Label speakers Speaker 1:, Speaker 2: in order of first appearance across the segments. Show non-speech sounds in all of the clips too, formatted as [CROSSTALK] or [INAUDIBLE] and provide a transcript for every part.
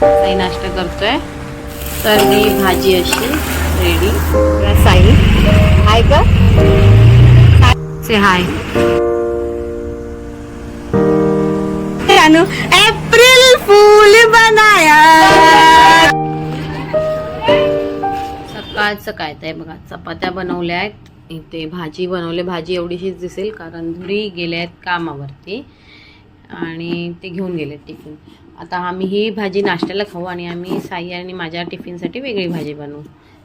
Speaker 1: साई नाश्ता करतोय. तर मी भाजी अशी रेडी साई हाय का? से हाय. एप्रिल फूल बनाया. सकाळचं काय ते बघा चपात्या बनवल्या आहेत. इथे भाजी बनवले भाजी एवढीशीच दिसेल कारण धुरी गेल्या आहेत कामावरती. आणि ते घेऊन गेले टिफिन. आता आम्ही ही भाजी नाश्त्याला खाऊ आणि आम्ही साई आणि माझ्या टिफिनसाठी वेगळी भाजी बनवू.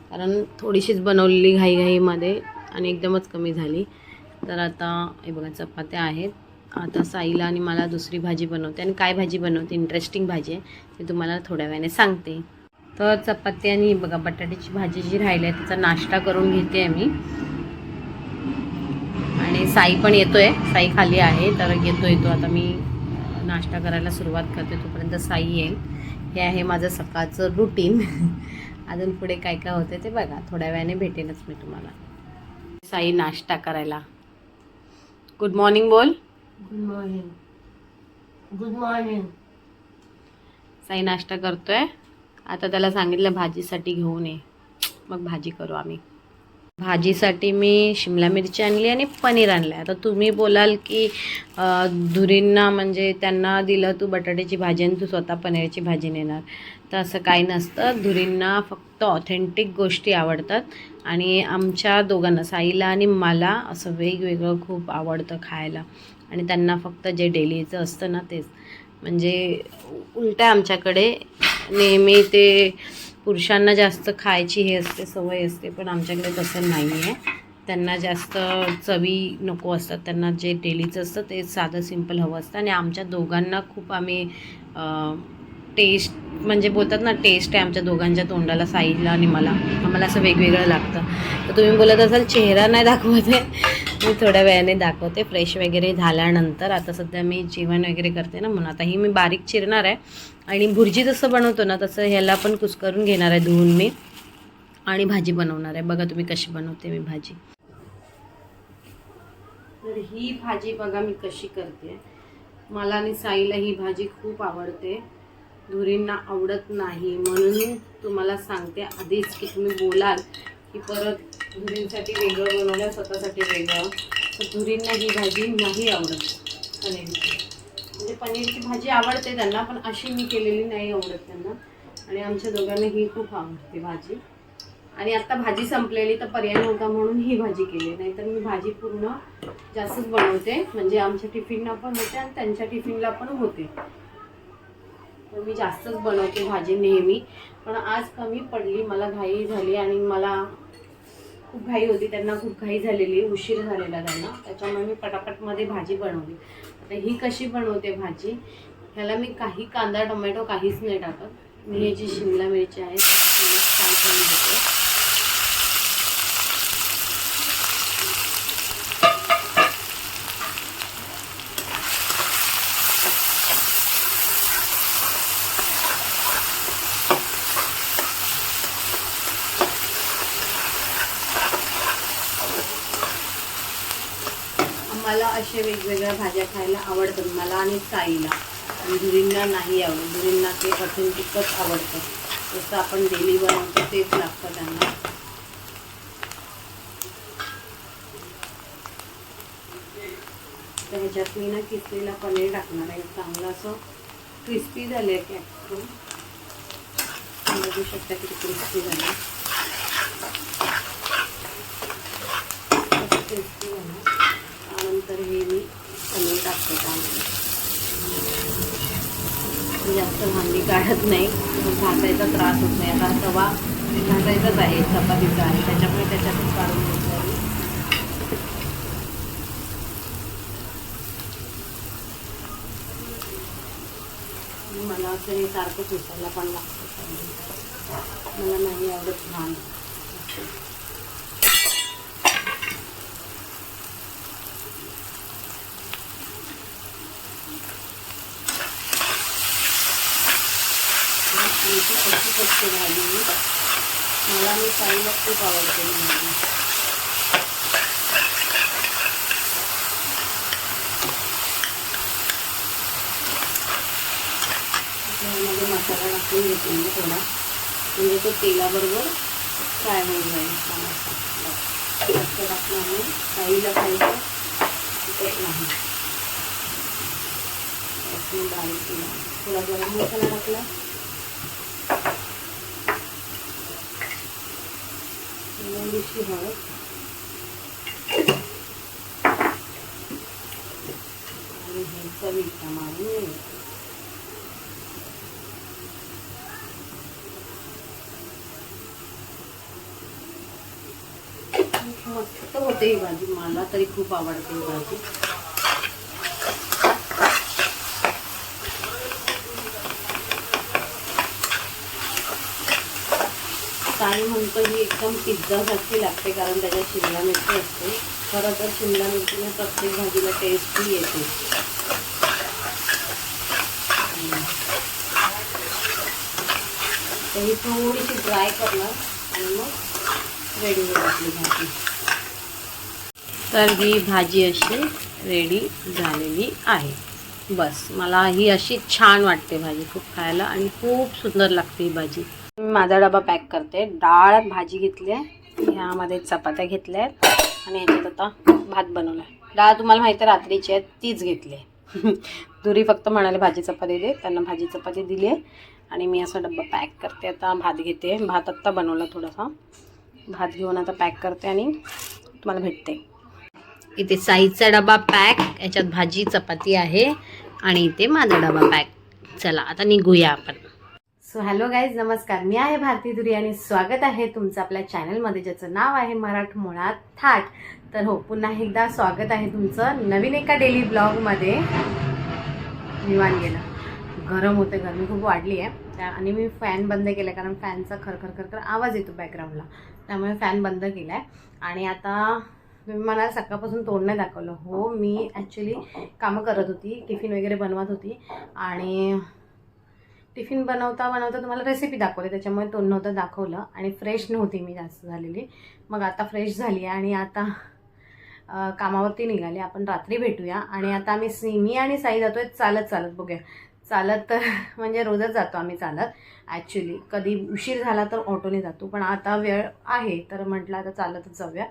Speaker 1: कारण थोडीशीच बनवलेली घाईघाईमध्ये आणि एकदमच कमी झाली. तर आता हे बघा चपात्या आहेत. आता साईला आणि मला दुसरी भाजी बनवते आणि काय भाजी बनवते? इंटरेस्टिंग भाजी आहे. ते तुम्हाला थोड्या वेळाने सांगते. तर चपाती आणि बघा बटाट्याची भाजी जी राहिली आहे त्याचा नाश्ता करून घेते आहे मी आणि साई पण येतो आहे साई खाली आहे तर येतो येतो आता मी नाश्ता करायला सुरुवात करते तोपर्यंत साई येईल. हे आहे माझं सकाळचं रुटीन [LAUGHS] अजून पुढे काय काय होते ते बघा. थोड्या वेळाने भेटेनच मी तुम्हाला. साई नाश्ता करायला. गुड मॉर्निंग बोल.
Speaker 2: Good morning good morning
Speaker 1: Sai नाश्ता करतोय. आता त्याला सांगितलं भाजीसाठी घेऊन ये. मग भाजी करू आम्ही. भाजीसाठी मी शिमला मिरची आणली आणि पनीर आणलं आता तुम्ही बोलाल की धुरींना म्हणजे त्यांना दिलं तू बटाट्याची भाजी आणि तू स्वतः पनीरची भाजी नेणार. तर असं काही नसतं. धुरींना फक्त ऑथेंटिक गोष्टी आवडतात आणि आमच्या दोघांना साईला आणि मला असं वेगवेगळं खूप आवडतं खायला. आणि त्यांना फक्त जे डेलीचं असतं ना तेच. म्हणजे उलट्या आमच्याकडे नेहमी ते पुरुषांना जास्त खायची हे असते सवय असते पण आमच्याकडे तसं नाही आहे त्यांना जास्त चवी नको असतात त्यांना जे डेलीचं असतं ते साधं सिंपल हवं असतं. आणि आमच्या दोघांना खूप आम्ही टेस्ट म्हणजे बोलतात ना टेस्ट आहे आमच्या दोघांच्या तोंडाला साईला आणि मला. आम्हाला असं वेगवेगळं लागतं. तर तुम्ही बोलत असाल चेहरा नाही दाखवते. मी थोड्या वेळाने दाखवते. फ्रेश वगैरे झाल्यानंतर आता सध्या मी जेवण वगैरे करते ना म्हणून. आता ही मी बारीक चिरणार आहे. आणि भुर्जी जसं बनवतो ना तसं ह्याला पण कुस्करून घेणार आहे धुवून मी. आणि भाजी बनवणार आहे. बघा तुम्ही कशी बनवते मी भाजी. तर ही भाजी बघा मी कशी करते. मला आणि साईला ही भाजी खूप आवडते. धुरींना आवडत नाही. म्हणून तुम्हाला सांगते आधीच की तुम्ही बोलाल की परत धुरींसाठी वेगळं बनवलं स्वतःसाठी वेगळं. तर धुरींना ही भाजी नाही आवडत पनीरची. म्हणजे पनीरची भाजी आवडते त्यांना पण अशी मी केलेली नाही आवडत त्यांना. आणि आमच्या दोघांना ही खूप आवडते भाजी. आणि आता भाजी संपलेली तर पर्याय नव्हता म्हणून ही भाजी केली. नाहीतर मी भाजी पूर्ण जास्तच बनवते. म्हणजे आमच्या टिफिनला पण होते आणि त्यांच्या टिफिनला पण होते. तर मी जास्तच बनवते भाजी नेहमी. पण आज कमी पडली मला घाई झाली आणि मला खूप घाई होती त्यांना खूप घाई झालेली उशीर झालेला त्यांना. त्याच्यामुळे मी पटापटमध्ये भाजी बनवली. आता ही कशी बनवते भाजी ह्याला मी काही कांदा टोमॅटो काहीच नाही टाकत. मी हे जी शिमला मिरची आहे फ्राय करून घेते. असे वेगवेगळ्या भाज्या खायला आवडतात मला आणि साईला आणि गुरींना नाही आवडत. गुरींना ते ऑथेंटिकच आवडतं. जसं आपण डेली बनवतो तेच लागतं त्यांना. तर ह्याच्यात मी ना किसलेला पनीर टाकणार आहे. चांगलं असं क्रिस्पी झालं आहे कॅप्सिकम बघू शकता किती क्रिस्पी झालं क्रिस्पी झालं त्यानंतर हे मी पनीर टाकते त्यामध्ये मी जास्त भांडी काढत नाही. घासायचा त्रास होत नाही. आता तवा घासायचाच आहे चपातीचा आहे त्याच्यामुळे त्याच्यातून काढून घेतो मला असं हे सारखंच उचलला पण लागतं. मला नाही आवडत घाण आणि ती अशी भाजी मला मी साईला खूप आवडते ही भाजी यामध्ये मसाला टाकून घेते मी थोडा. म्हणजे तो तेलाबरोबर फ्राय होऊन जाईल हा मसाला. जास्त टाकणार नाही. साईला खायचं तिकट नाही. बारीक केला. थोडा गरम मसाला टाकला. थोडीशी हळद आणि हे चवीचा मारून घ्यायचं. मस्त होते ही भाजी मला तरी खूप आवडते ही भाजी आणि म्हणतो ही एकदम पिझ्झासारखी लागते कारण त्याच्यात शिमला मिरची असते. खरं तर शिमला मिरचीने प्रत्येक भाजीला टेस्टही येते. तर ही थोडीशी ड्राय करणार आणि मग रेडी होईल आपली भाजी. तर ही भाजी अशी रेडी झालेली आहे. बस मला ही अशी छान वाटते भाजी खूप खायला आणि खूप सुंदर लागते ही भाजी. माझा डबा पॅक करते. डाळ भाजी घेतली आहे ह्यामध्ये चपात्या घेतल्या आहेत आणि याच्यात आता भात बनवला आहे डाळ तुम्हाला माहिती आहे रात्रीची आहे तीच घेतली आहे [LAUGHS] दुरी फक्त म्हणाले भाजी चपाती दे. त्यांना भाजी चपाती दिली आहे आणि मी असा डब्बा पॅक करते. आता भात घेते. भात आत्ता बनवला थोडासा. भात घेऊन आता पॅक करते आणि तुम्हाला भेटते. इथे साईजचा डबा पॅक याच्यात भाजी चपाती आहे. आणि इथे माझा डबा पॅक. चला आता निघूया आपण. सो हॅलो गाईज नमस्कार. मी आहे भारती धुरी आणि स्वागत आहे तुमचं आपल्या चॅनलमध्ये ज्याचं नाव आहे मराठमोळा थाट. तर हो पुन्हा एकदा स्वागत आहे तुमचं नवीन एका डेली ब्लॉगमध्ये निवान गेलं. गरम होते गरमी खूप वाढली आहे. त्या आणि मी फॅन बंद केला कारण फॅनचा खरखर खरखर आवाज येतो बॅकग्राऊंडला त्यामुळे फॅन बंद केला आहे आणि आता तुम्ही मला सकाळपासून तोंड नाही दाखवलं. हो मी ॲक्च्युली कामं करत होती टिफिन वगैरे बनवत होती. आणि टिफिन बनवता बनवता तुम्हाला रेसिपी दाखवली त्याच्यामुळे तो नव्हतं दाखवलं आणि फ्रेश नव्हती मी जास्त झालेली. मग आता फ्रेश झाली आहे आणि आता कामावरती निघाले. आपण रात्री भेटूया. आणि आता आम्ही सी मी आणि साई जातो आहे चालत चालत बघूया. चालत तर [LAUGHS] म्हणजे रोजच जातो आम्ही चालत. ॲक्च्युली कधी उशीर झाला तर ऑटोने जातो. पण आता वेळ आहे. तर म्हटलं आता चालतच जाऊया.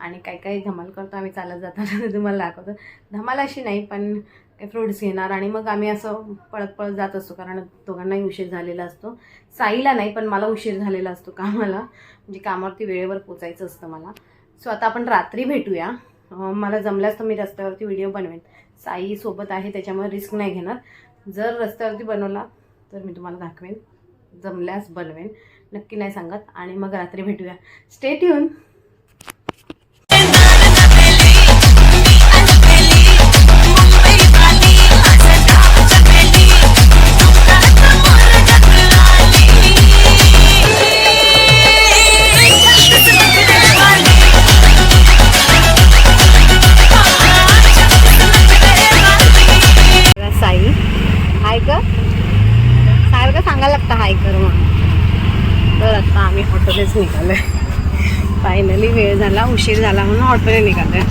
Speaker 1: आणि काही काही धमाल करतो. आम्ही चालत जाताना [LAUGHS] तुम्हाला दाखवतो. धमाल अशी नाही पण फ्रुट्स घेणार आणि मग आम्ही असं पळत पळत जात असतो कारण दोघांनाही उशीर झालेला असतो. साईला नाही पण मला उशीर झालेला असतो कामाला. म्हणजे कामावरती वेळेवर पोचायचं असतं मला. सो आता आपण रात्री भेटूया. मला जमल्यास तर मी रस्त्यावरती व्हिडिओ बनवेन. साई सोबत आहे त्याच्यामुळे रिस्क नाही घेणार. जर रस्त्यावरती बनवला तर मी तुम्हाला दाखवेन. जमल्यास बनवेन. नक्की नाही सांगत. आणि मग रात्री भेटूया. स्टेट येऊन फायनली वेळ झाला उशीर झाला म्हणून ऑटोने निघालोय.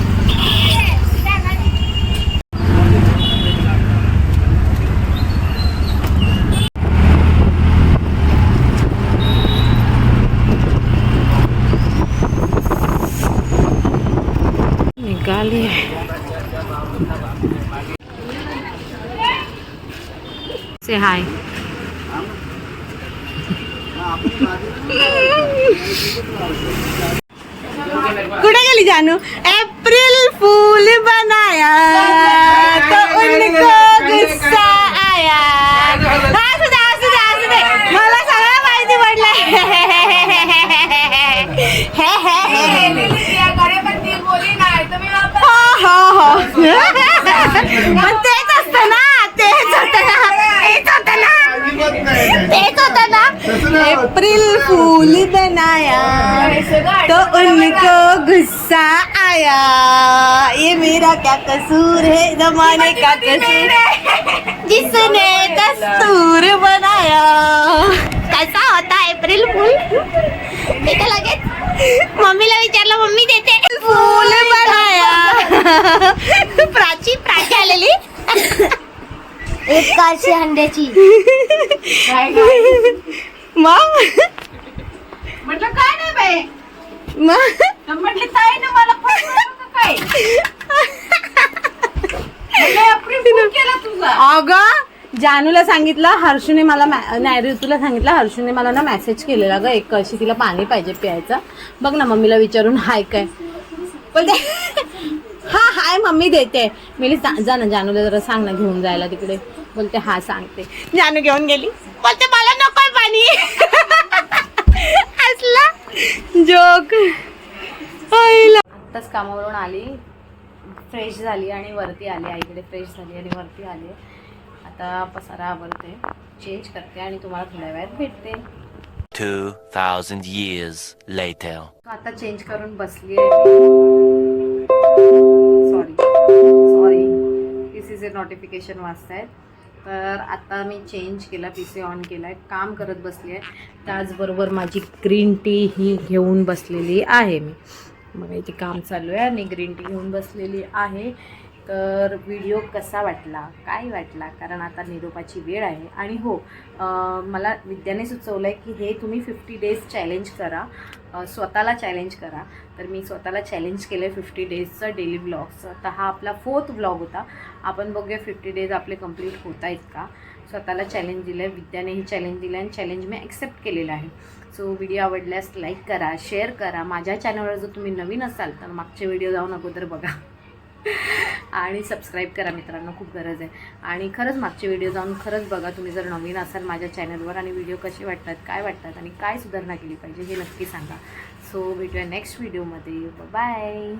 Speaker 1: निघाली से हाय कुठे गेली जानू? एप्रिल फूल बनाया तो उनको गुस्सा आया. असू दे असू दे असू दे. मला सगळं माहिती पडलं हो हो हो. तेच असतं ना तेच होतं ना तेच होतं ना. तेच होतं ना. एप्रिल फूल बनाया. तो उनको गुस्सा आया। ये मेरा क्या कसूर है जमाने का कसूर। जिसने दस्तूर बनाया। कैसा होता अप्रैल फूल? लगेच मम्मीला विचारलं मम्मी देते। फूल बनाया। प्राची प्राची आलेली। एक
Speaker 2: पाचशे अंड्याची [LAUGHS]
Speaker 1: मग
Speaker 2: म्हटलं काय नाही बाई
Speaker 1: मग?
Speaker 2: तर म्हटले ताई ना मला फोन काय? म्हटलं, केला तुझा?
Speaker 1: अगं जानूला सांगितलं हर्षूने मला मॅ- नाही ऋतूला सांगितलं हर्षूने मला ना मेसेज केलेला ग एक कशी तिला पाणी पाहिजे प्यायचं. बघ ना मम्मीला विचारून हाय काय? बोलते हा हाय मम्मी देते. मी जा जा ना जानूला जरा सांग ना घेऊन जायला तिकडे. बोलते हा सांगते. जानू घेऊन गेली. बोलते मला नकोय पाणी. जोक आत्ताच कामावरून आली. फ्रेश झाली आणि वरती आली. आईकडे फ्रेश झाली आणि वरती आली. आता पसारा आवरते. चेंज करते आणि तुम्हाला थोड्या वेळात भेटते.
Speaker 3: 2,000 years later.
Speaker 1: आता चेंज करून बसली सॉरी सॉरी पी सीचे नोटिफिकेशन वाचत आहेत तर आता मी चेंज केला पी सी ऑन केला आहे काम करत बसली आहे. त्याचबरोबर माझी ग्रीन टी ही घेऊन बसलेली आहे मी. मग इथे काम चालू आहे आणि ग्रीन टी घेऊन बसलेली आहे. तर व्हिडिओ कसा वाटला? काय वाटला? कारण आता निरोपाची वेळ आहे. आणि हो मला विद्याने सुचवलं आहे की हे तुम्ही फिफ्टी डेज चॅलेंज करा. स्वतःला चॅलेंज करा. तर मी स्वतःला चॅलेंज केलं आहे फिफ्टी डेजचं डेली ब्लॉगचं तर हा आपला फोर्थ ब्लॉग होता. आपण बघूया फिफ्टी डेज आपले कंप्लीट होत आहेत का? स्वतःला चॅलेंज दिलं आहे विद्यानेही चॅलेंज दिलं आहे आणि चॅलेंज मी ॲक्सेप्ट केलेलं आहे. सो व्हिडिओ आवडल्यास लाईक करा शेअर करा. माझ्या चॅनलवर जर तुम्ही नवीन असाल तर मागचे व्हिडिओ जाऊन अगोदर बघा. आणि सबस्क्राईब करा मित्रांनो खूप गरज आहे. आणि खरंच मागचे व्हिडिओ जाऊन खरंच बघा तुम्ही जर नवीन असाल माझ्या चॅनलवर आणि व्हिडिओ कसे वाटतात काय वाटतात आणि काय सुधारणा केली पाहिजे हे नक्की सांगा. सो भेटूया नेक्स्ट व्हिडिओमध्ये बाय